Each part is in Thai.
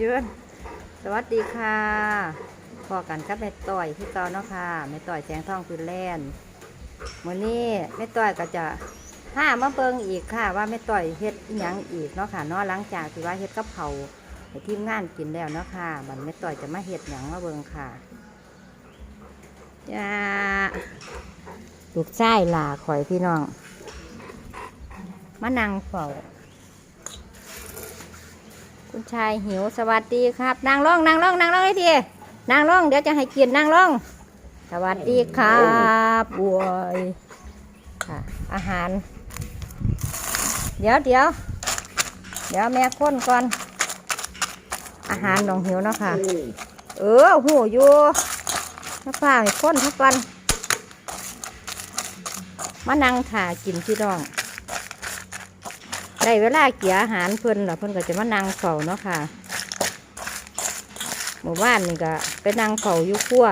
ยืนสวัสดีค่ะพอกันกับแม่ต่อยที่เก่าเนาะค่ะแม่ต่อยแสงทองฟินแลนด์มื้อนี้แม่ต่อยก็จะห้ามาเบิงอีกค่ะ ว่าแม่ต่อยเฮ็ดหยังอีกเนาะค่ะเนาะหลังจากที่ว่าเฮ็ดกับเผาให้ทีมงานกินแล้วเนาะค่ะบัดแม่ต่อยจะมาเฮ็ดหยังมาเบิงค่ะจ้าลูกชายลาข่อยพี่น้องมานั่งเฝ้า คุณชายหิวสวัสดีครับ นางร่องนางร่องนางร่องให้ทีนางร่องเดี๋ยวจะให้กินนางร่อง สวัสดีครับบวยค่ะอาหาร เดี๋ยวเดี๋ยวเดี๋ยวแม่ค้นก่อน อาหารน้องหิวเนาะค่ะ เออหูอยู่ถ้าฝ้าให้ค้นทุกวันมานั่งถ่ากินพี่น้อง ได้เวลาเกี่ยอาหารเพิ่นล่ะเพิ่นก็จะมานั่งเฝ้าเนาะค่ะหมู่บ้านนี่ก็ไปนั่งเฝ้าอยู่ครัว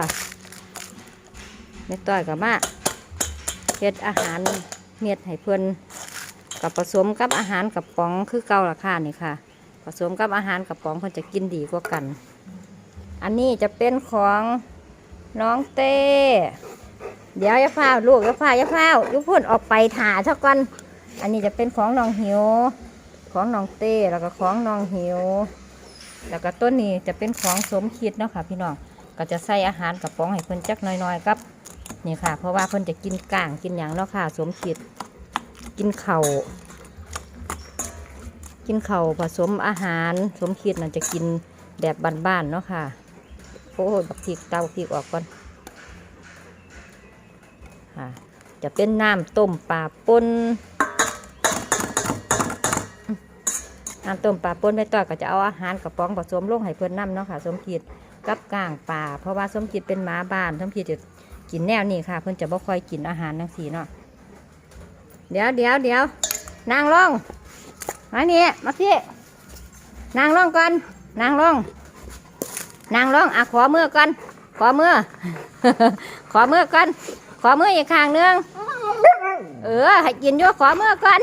แม่ต้อยกับมาเฮ็ดอาหารเม็ดให้เพิ่อนกับผสมกับอาหารกับป๋องคือเก่าราคานี่ค่ะผสมกับอาหารกับป๋องเพิ่อนจะกินดีกว่ากัน อันนี้จะเป็นของน้องเต้ เดี๋ยวย่าฟ้าลูกย่าฟ้าย่าฟ้ายุพุ่นออกไปถ่าเท่ากัน อันนี้จะเป็นของน้องหิว ของน้องเต้แล้วก็ของน้องหิว แล้วก็ต้นนี้จะเป็นของสมคิดเนาะค่ะพี่น้องก็จะใส่อาหารกระป๋องให้เพิ่นจักน้อยๆครับนี่ค่ะ เพราะว่าเพิ่นจะกินก่างกินหยังเนาะค่ะ สมคิดกินเข่ากินเข่าผสมอาหารสมคิดนั่นจะกินแบบบ้านๆเนาะค่ะโอ้ยบักพริกเตาพริกออกก่อนค่ะจะเป็นน้ำต้มปลาป่น น้ำต้มปลาป่นไปต่อก็จะเอาอาหารกระป๋องผสมลงให้เพื่อนน้ำเนาะค่ะสมจิตกับก้างปลาเพราะว่าสมจิตเป็นหมาบ้านสมจิตจะกินแนวนี้ค่ะ เพื่อนจะบ่ค่อยกินอาหารทั้งสีเนาะเดี๋ยวเดี๋ยวเดี๋ยวนางลงมานี่มาพี่นางลงก่อนนางลงนางลงอะขอมือก่อนขอมือขอมือก่อนขอมืออีกข้างนึงเออให้กินอยู่ขอมือก่อน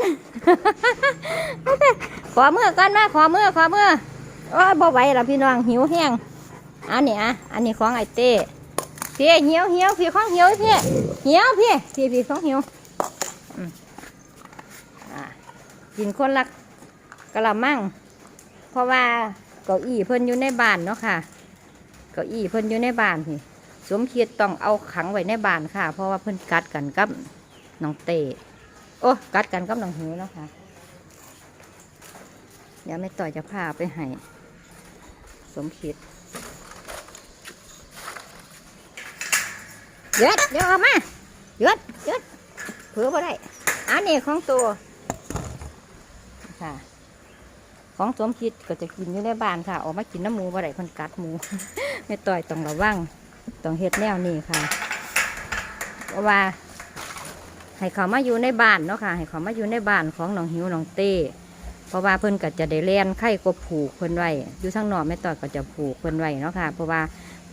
ขอมือก่อนมาขอมือขอมือโอ้ยบ่ไหวล้วพี่น้องหิวแห้งอันนี้อะอันนี้ของไอเต้พี่เหี่ยวเหี่ยวพี่ของเหี่ยวพี่เหี่ยวพี่พี่พี่ของเหี่ยวอืมอะกินคนละกะละมังเพราะว่าเก้าอี้เพิ่นอยู่ในบ้านเนาะค่ะเก้าอี้เพิ่นอยู่ในบ้านพี่สมคิดต้องเอาขังไว้ในบ้านค่ะ เพราะว่าเพิ่นกัดกันกับน้องเต้โอ้กัดกันกับน้องหิวเนาะค่ะ ดี๋ยวไม่ต่อยจะพาไปให้สมคิดเย็ดเดี๋ยวออกมาเย็ดเย็ดเผื่อบ่ได้ อันนี้ของตัวค่ะ ของสมคิดก็จะกินอยู่ในบ้านค่ะ ออกมากินน้ำหมูบ่ได้คนกัดหมู ไม่ต่อยต้องระวังต้องเฮ็ดแนวนี้ค่ะเพราะว่าให้เขามาอยู่ในบ้านเนาะค่ะ ให้เขามาอยู่ในบ้านของน้องหิวน้องเต้ เพราะว่าเพิ่นก็จะได้เลียนไข่ก็ผูกเพิ่นไว้อยู่ทั้งนอกแม่ต่อยก็จะผูกเพิ่นไว้เนาะค่ะ เพราะว่า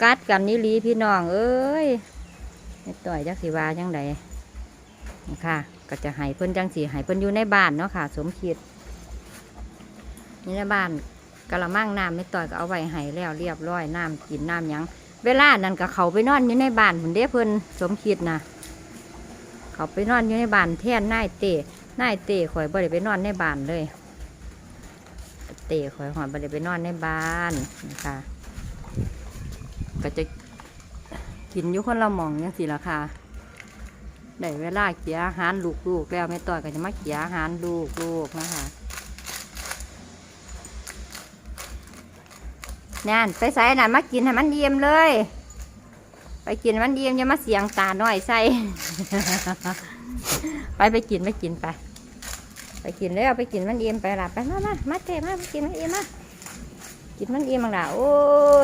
กัดกันนี่ลีพี่น้องเอ้ยแม่ต่อยจักสิว่าจังไดค่ะก็จะให้เพิ่นจังสีให้เพิ่นอยู่ในบ้านเนาะค่ะ สมคิดนี่ในบ้านกะละมังน้ำแม่ต่อยก็เอาไว้ให้แล้วเรียบร้อยน้ำกินน้ำยัง เวลานั้นก็เขาไปนอนอยู่ในบ้านผุนเด้เพิ่นสมคิดนะเขาไปนอนอยู่ในบ้านแท่นนายเต้นายเต้ข่อยบ่ได้ไปนอนในบ้านเลย เตะข่อยหอนไปเลยไปนอนในบ้านนะคะก็จะกินอยู่คนละมองยังสิละค่ะได้เวลาเกี่ยอาหารลูกๆแล้วไม่ต่อยก็จะมาเกี่ยอาหารลูกๆนะคะนั่นไปใส่น่ะมากินให้มันเยี่ยมเลย ไปกินมันเยี่ยมอย่ามาเสียงตาหน่อยใส่ ไปไปกินไปกินไป กินแล้วไปกินมันเอี่ยมไปละไปมามามาเทมาไปกินมันเอี่ยมมากินมันเอี่ยมมังละโอ้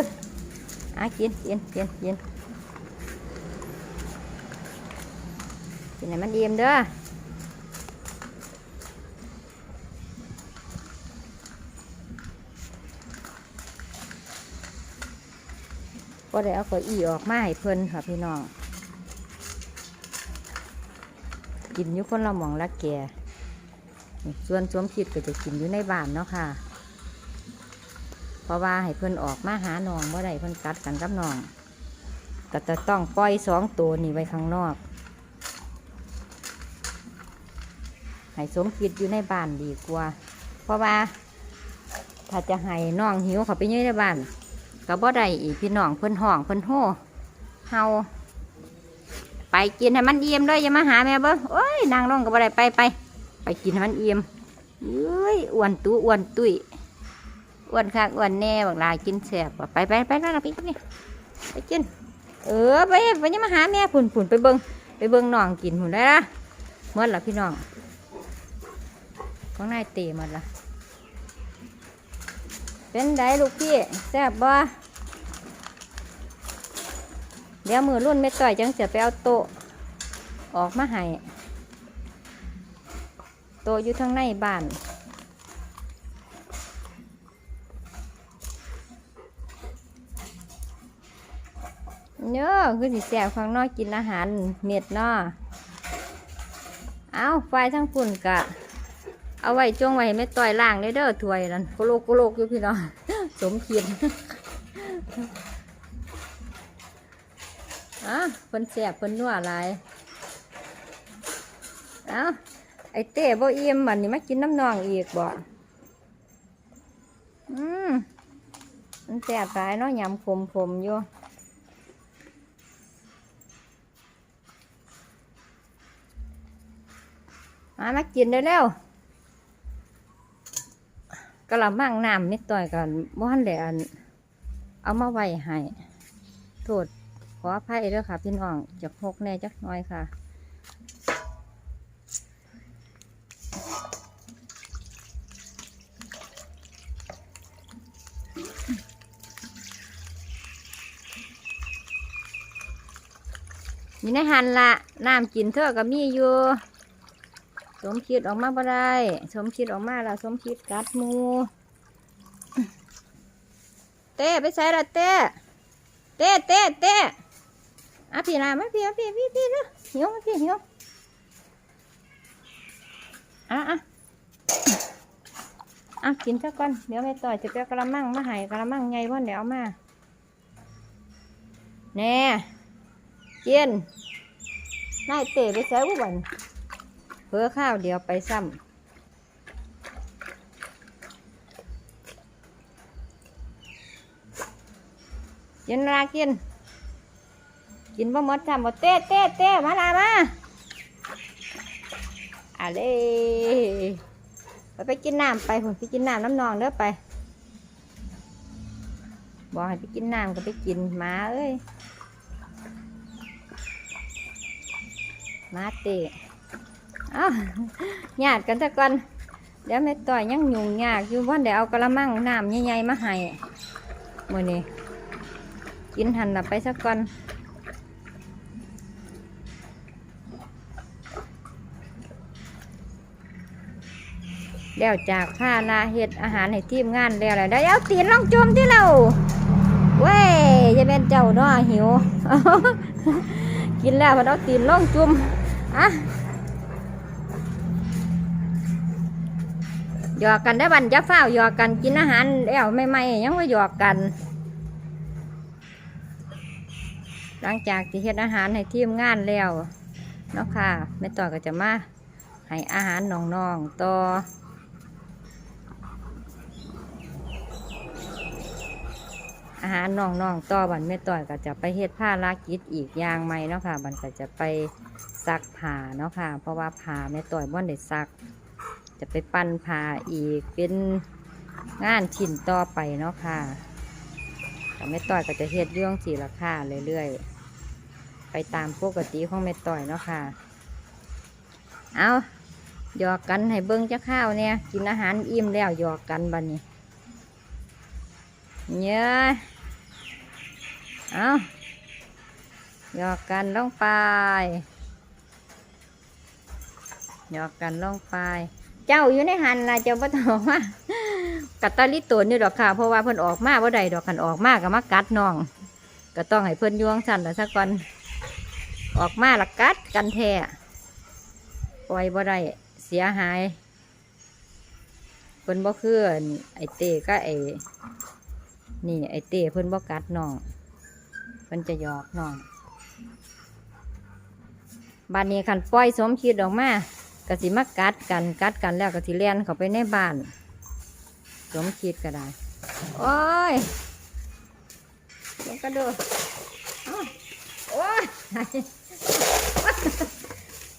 ยอะกินกินกินกินกินให้มันเอี่ยมเด้อก็ได้เอาเก้าอี้ออกมาให้เพิ่นค่ะพี่น้อง กินอยู่คนละหมองละแก่ ส่วนสวมคิดก็จะกินอยู่ในบ้านเนาะค่ะ เพราะว่าให้เพิ่นออกมาหาน้องบ่ไดเพิ่นกัดกันกับน้องก็จะต้องปล่อยสองตัวนี่ไว้ข้างนอกให้สมคิดอยู่ในบ้านดีกว่า เพราะว่าถ้าจะให้น้องหิวเขาไปยืนในบ้านก็บ่ได้อีกพี่น้องเพิ่นห้องเพิ่นโห่เฮาไปกินให้มันเอี่ยมเลยอย่ามาหาแม่เบิ้งโอ้ยนางร้องก็บ่ได้ไปไป ไปกินให้มันเอี่ยมเอ้ยอ้วนตู้อ้วนตุ้ยอ้วนคักอ้วนแน่บักหลายกินแซ่บวะไปไปไปแล้วนะพี่นี่ไปกิน เออไปไปย่ามาหาแม่ผุนผุนไปเบิ้งไปเบิ้งน้องกินผุนได้ละเมื่อละพี่น้องของนายเตะหมดละเป็นไดลูกพี่แซ่บบ่เดี๋ยวมือรุ่นไม่ต่อยจังจะไปเอาโต๊ะออกมาให้ ต๊ะอยู่ทางในบ้านเนาะคือสิแซ่บข้างนอกกินอาหารเม็ดเนาะเอาไฟทั้งปุ่นกะ เอาไว้จงไว้ไม่ต่อยล่างเลยเด้อถวยนั่นโกโลกโกโลกอยู่พี่น้องสมเขียนอะเพิ่นแสบเพิ่นนัวหลายเอ้า ไอเต้บ่อิ่มบัดนี้มากินน้ำนองอีกบ่อืมมันแสบหลายเนาะยำขมขมๆอยู่มามากินได้แล้วกระมังน้ำนิดต่อยกันบ้านแหลอันเอามาไว้ให้โทษขออภัยด้อค่ะ พี่น้องจะหกแน่จักน้อยค่ะ มีในหันละน้ำกินเธอก็มีอยู่สมคิดออกมาบ่ได้สมคิดออกมาแล้วสมคิดกัดมูเต้ไปใส่ละเต้เต้เต้เต้อะพี่นามาพี่อะพี่พี่พี่เด้อหิวมาพี่หิวอะอะอะกินซะก่อนเดี๋ยวแม่ต่อยจะไปกระมังมาให้กระมังไงพ่เดี๋ยวเอามาแน่ เจียนนายเต้ไปใส่บุบันเพื่อข้าวเดียวไปซ้ำกินรากิน กินบ่หมดซ้ำบ่เต้เต้เต้มาลามาอะเลไปไปกินน้ำไปผมไปกินน้ำน้ำนองเด้อไป บอกให้ไปกินน้ำก็ไปกินมาเอ้ย มาเตะอ้าญาติกันซะก่อนเดี๋ยวแม่ต่อยยังยุ่งยากอยู่ว่าเดี๋ยวเอากระมังน้ำใหญ่ๆมาให้มื่อนี้กินหันหลับไปซะก่อนแล้วจากผ้าลาเห็ดอาหารให้ทีมงานแล้วแหละได้เอาตีนลองจมที่เราเว้ยจะเป็นเจ้านาะหิว กินแล้วพอเอาตีนลองจุ่ม อะหยอกกันได้บันจะเฝ้าหยอกกันกินอาหารแล้วไม่ไม่ๆยังว่าหยอกกัน หลังจากที่เฮ็ดอาหารให้ทีมงานแล้วเนาะค่ะแม่ต่อก็จะมาให้อาหารน้องๆต่ออาหารน้องๆต่อบันแม่ต่อยก็จะไปเฮ็ดผ้าลากิจอีกอย่างใหม่เนาะค่ะบันก็จะไป ซักผ้าเนาะค่ะ เพราะว่าผ้าแม่ต่อยบ่ได้ซัก จะไปปั้นผ้าอีกเป็นงานชิ้นต่อไปเนาะค่ะแต่แม่ต่อยก็จะเฮ็ดเรื่องสีราคาเรื่อยๆ ไปตามปกติของแม่ต่อยเนาะค่ะ เอาหยอกกันให้เบิ้งจะข้าวเนี่ยกินอาหารอิ่มแล้วหยอกกันบัดนี้เนี่ยเอาหยอกกันลงไป หยอกกันลงไปเจ้าอยู่ในหันนะเจ้าบ่ต้องออกมากัดตาลิตัวนี่ดอกค่ะ เพราะว่าเพิ่นออกมาบ่ได้ดอกคันออกมาก็มากัดน้อง ก็ต้องให้เพิ่นยวงสั่นละสักก่อนออกมาละกัดกันแท้ปล่อยบ่ได้เสียหายเพิ่นบ่คืออั่นไอเต้ก็ไอนี่ไอเต้เพิ่นบ่กัดน้องเพิ่นจะหยอกน้องบ้านนี้คันปล่อยสมคิดออกมา ก็สิมากัดกันกัดกันแล้วก็สิเลียนเขาไปในบ้านสมคิดก็ได้ โอ้ยลงกระโดดอ้าวโอ้ย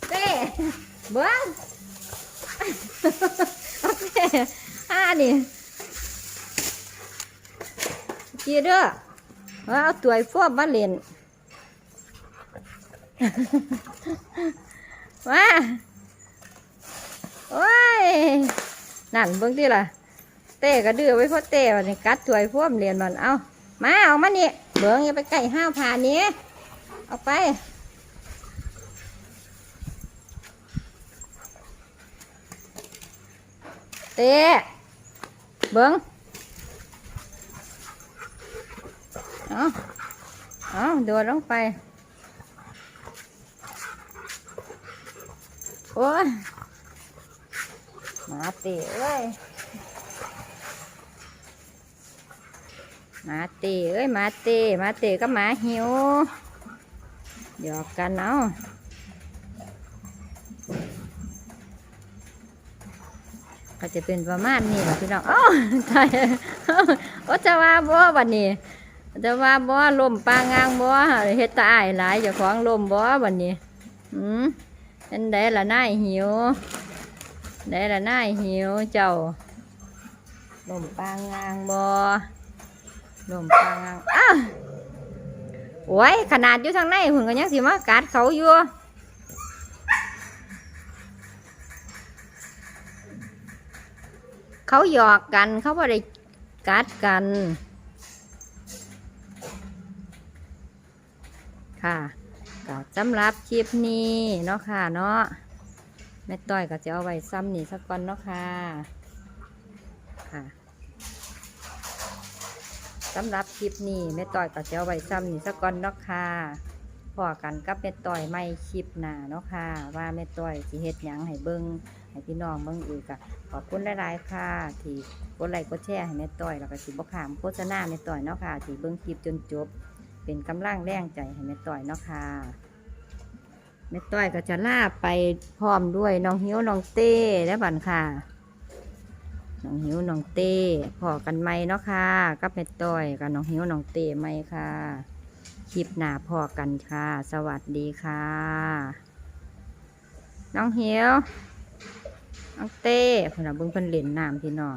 เต้เบิ้งโอเคอ่านี่จีเด้อว่าเอาตัวไอ้ฟอบมาเล่นมา โอ้ยนั่นเบิ่งที่ล่ะ เต้ก็ดื้อไว้เพราะเต้วันนี้กัดถวยพ่วมเรียนมันเอามาเอามานี่เบิ่งอย่าไปใกล้ห้าวผ่านนี้เอาไปเต้เบิ้งเอาเอาโดดลงไป โอ้ย มาเตะเอ้ยมาเตะเอ้ยมาเตะมาเตะก็มาหิวหยอกกันเอาก็จะเป็นประมาณนี้พี่น้องอ้าวตายโอ้จะว่าบ่วันนี้จะว่าบ่ลมปางางบ่เฮ็ดตาอ้ายหลายเจ้าของลมบ่วันนี้อืมเป็นได้ละนายหิว ได้ละนายหิวเจ้าลมปลางางบ่ลมปลางางอ้าโอ้ยขนาดอยู่ทางในหุ่นก็ยังสิมากัดเขาอยู่เขาหยอกกันเขาบ่ได้กัดกัน ค่ะก็สำหรับคลิปนี้เนาะค่ะเนาะ แม่ต้อยก็จะเอาไว้ซ้ำนี่สักก่อนเนาะค่ะ ค่ะสำหรับคลิปนี้แม่ต้อยก็จะเอาไว้ซ้ำนี่สักก่อนเนาะค่ะพอกันกับแม่ต้อยไม่คลิปหน้าเนาะค่ะ ว่าแม่ต้อยสิเฮ็ดหยังให้เบิ่งให้พี่น้องเบิ่งอีกอะขอบคุณหลายๆค่ะ ที่กดไลค์กดแชร์ให้แม่ต้อยแล้วก็สิบ่ขามโฆษณาแม่ต้อยเนาะค่ะที่เบิ่งคลิปจนจบ เป็นกำลังแรงใจให้แม่ต้อยเนาะค่ะ ม่ต้อยก็จะลาไปพร้อมด้วยน้องหิวน้องเต้และบันค่ะ น้องหิวน้องเต้พอกันไหมเนาะค่ะกับแม่ต้อยกับน้องหิวน้องเต้ไหมค่ะ คลิปหน้าพอกันค่ะ สวัสดีค่ะ น้องหิวน้องเต้เพนน่ะเบิ่งเพิ่นเล่นน้ำพี่น้อง